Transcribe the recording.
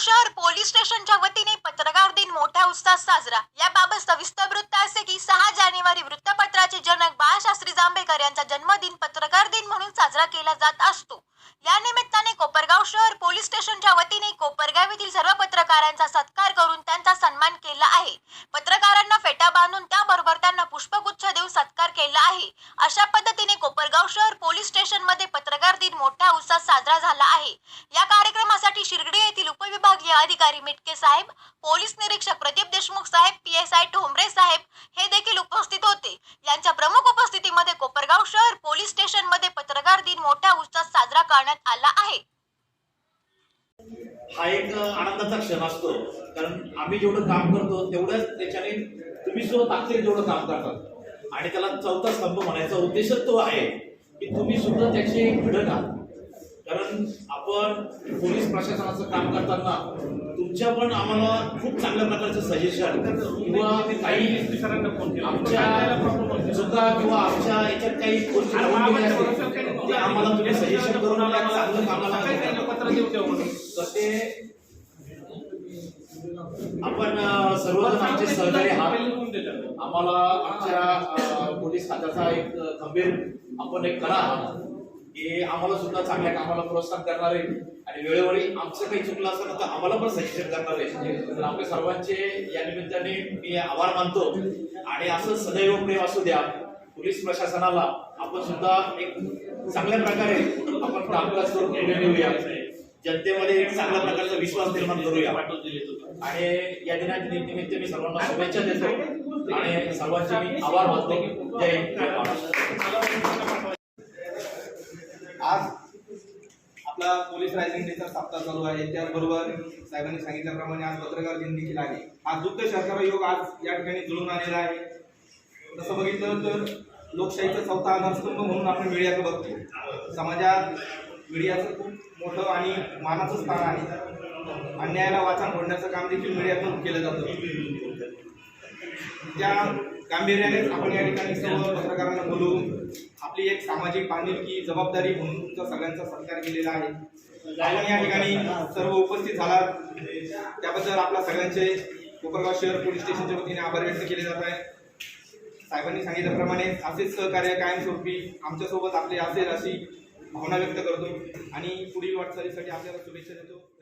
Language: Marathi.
शहर पोलीस स्टेशनच्या वतीने पत्रकार दिन मोठ्या उत्साहात साजरा. याबाबत सविस्तर वृत्त असे की सहा जानेवारी वृत्तपत्राचे जनक बाळशास्त्री जांभेकर यांचा जन्मदिन पत्रकार दिन म्हणून साजरा केला जात असतो. या निमित्ताने कोपरगाव शहर पोलीस स्टेशनच्या वतीने कोपरगाव येथील सर्व पत्रकारांचा सत्कार करून त्यांचा सन्मान केला आहे. पत्रकारांना फेटा बांधून त्या कामगार दिन मोठ्या उत्साहात साजरा झाला आहे. या कार्यक्रमासाठी शिर्डी येथील उपविभागीय अधिकारी मिटके साहेब पोलीस निरीक्षक प्रदीप देशमुख साहेब पी एस आय ठोंबरे साहेब हे देखील उपस्थित होते. यांच्या प्रमुख उपस्थितीमध्ये कोपरगाव शहर पोलीस स्टेशनमध्ये पत्रकार दिन मोठ्या उत्साहात साजरा करण्यात आला आहे. हा एक आनंदाचा क्षण असतो. कारण आम्ही जेवढं काम करतो तेवढंच त्याच्याने तुम्ही सुद्धा ताकदीने जेवढं काम करतात आणि त्याला चौथा स्तंभ म्हणायचा उद्देशच तो आहे. की तुम्ही सुद्धा त्याचे घडक आहात. कारण आपण पोलीस प्रशासनाचं काम करताना तुमच्या पण आम्हाला खूप चांगल्या प्रकारचं सजेशन किंवा काही आमच्या चुका किंवा आमच्या याच्यात काही गोष्टी ते आम्हाला तुम्ही सजेशन करून चांगलं कामाला तर ते आपण अ, सर्वजण आमचे सहकारी आहात आम्हाला आमच्या पोलीस खात्याचा एक खंबीर आपण एक करा. की आम्हाला सुद्धा चांगल्या कामाला प्रोत्साहन करणारे आणि वेळोवेळी आमचं काही चुकलं असेल तर आम्हाला पण सजेशन करणारे तर सर्वांचे या निमित्ताने मी आभार मानतो. आणि असं सदैव प्रेम असू द्या. पोलीस प्रशासनाला आपण सुद्धा एक चांगल्या प्रकारे आपण कामकाज करून पुढे जनतेमध्ये एक चांगल्या प्रकारचा विश्वास निर्माण करूया. आणि या दिनाच्या निमित्त मी सर्वांना शुभेच्छा देतो आणि सर्वांचे मी आभार मानतो. जय आज आपला पोलीस रायझिंग डेचा सप्ताह चालू आहे. त्याचबरोबर साहेबांनी सांगितल्याप्रमाणे आज पत्रकार दिन देखील आहे. हा दुग्ध शर्करा योग आज या ठिकाणी जुळून आलेला आहे. तसं बघितलं तर लोकशाहीचा चौथा आधारस्तंभ म्हणून आपण मीडियाकडे बघतो समाजात मीडियाचं खूप मोठं आणि मानाचं स्थान आहे. अन्यायाला वाचा फोडण्याचं काम देखील मीडियातून केलं जातं. त्या गांभीर्यानेच आपण या ठिकाणी सर्व पत्रकारांना बोलवून आपली एक सामाजिक बांधिलकी जबाबदारी म्हणून तुमचा सगळ्यांचा सत्कार केलेला आहे. आपण या ठिकाणी सर्व उपस्थित झाला त्याबद्दल आपल्या सगळ्यांचे कोपरगाव शहर पोलीस स्टेशनच्या वतीने आभार व्यक्त केले जात आहे. साहेबांनी सांगितल्याप्रमाणे असेच सहकार्य कायमस्वरूपी आमच्यासोबत आपले असेल अशी भावना व्यक्त करतो. आणि पुढील वाटचालीसाठी आपल्याला शुभेच्छा देतो.